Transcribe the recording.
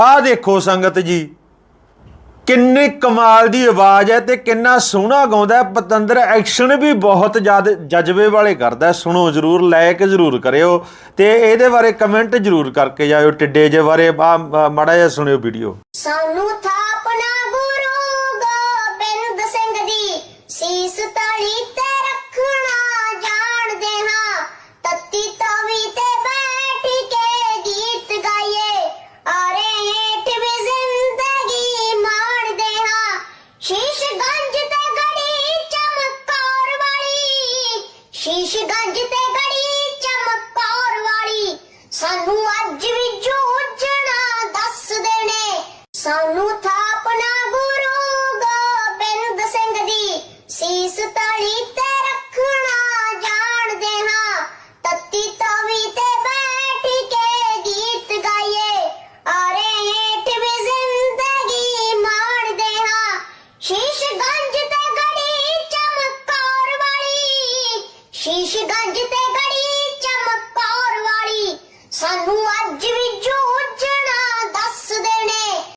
ਆਹ ਦੇਖੋ ਸੰਗਤ ਜੀ, ਕਿੰਨੀ ਕਮਾਲ ਦੀ ਆਵਾਜ਼ ਹੈ ਤੇ ਕਿੰਨਾ ਸੋਹਣਾ ਗਾਉਂਦਾ ਹੈ। ਪਤੰਦਰ ਐਕਸ਼ਨ ਵੀ ਬਹੁਤ ਜ਼ਿਆਦਾ ਜਜ਼ਬੇ ਵਾਲੇ ਕਰਦਾ ਸੁਣੋ ਜਰੂਰ, ਲਾਇਕ ਜਰੂਰ ਕਰਿਓ ਤੇ ਇਹਦੇ ਬਾਰੇ ਕਮੈਂਟ ਜਰੂਰ ਕਰਕੇ ਜਾਇਓ ਟਿੱਡੇ ਜੇ ਬਾਰੇ। ਆਹ ਮਾੜਾ ਜਿਹਾ ਸੁਣਿਓ ਵੀਡੀਓ। ਸਾਨੂੰ ਥਾਪਨਾ ਗੁਰੂ ਗੋਬਿੰਦ ਸਿੰਘ ਦੀ ਸੀਸ ਤਲੀ ਤੇ ਰੱਖਣਾ। ਹਾਂ ਗੰਜ ਤੇ ਗੜੀ ਚਮਕੌਰ ਵਾਲੀ। ਸ਼ੀਸ਼ ਤੇ ਗੜੀ ਚਮਕੌਰ ਵਾਲੀ। ਸਾਨੂੰ ਅੱਜ ਵੀ ਜੂਝਣਾ ਦੱਸਦੇ ਨੇ ਸਾਨੂੰ ਥਾਪਨਾ ਗੁਰੂ ਗੋਬਿੰਦ ਸਿੰਘ ਦੀ। ਸੀਸ ਤਲੀ ਤੇ শীর্ষগঞ্জ থেকে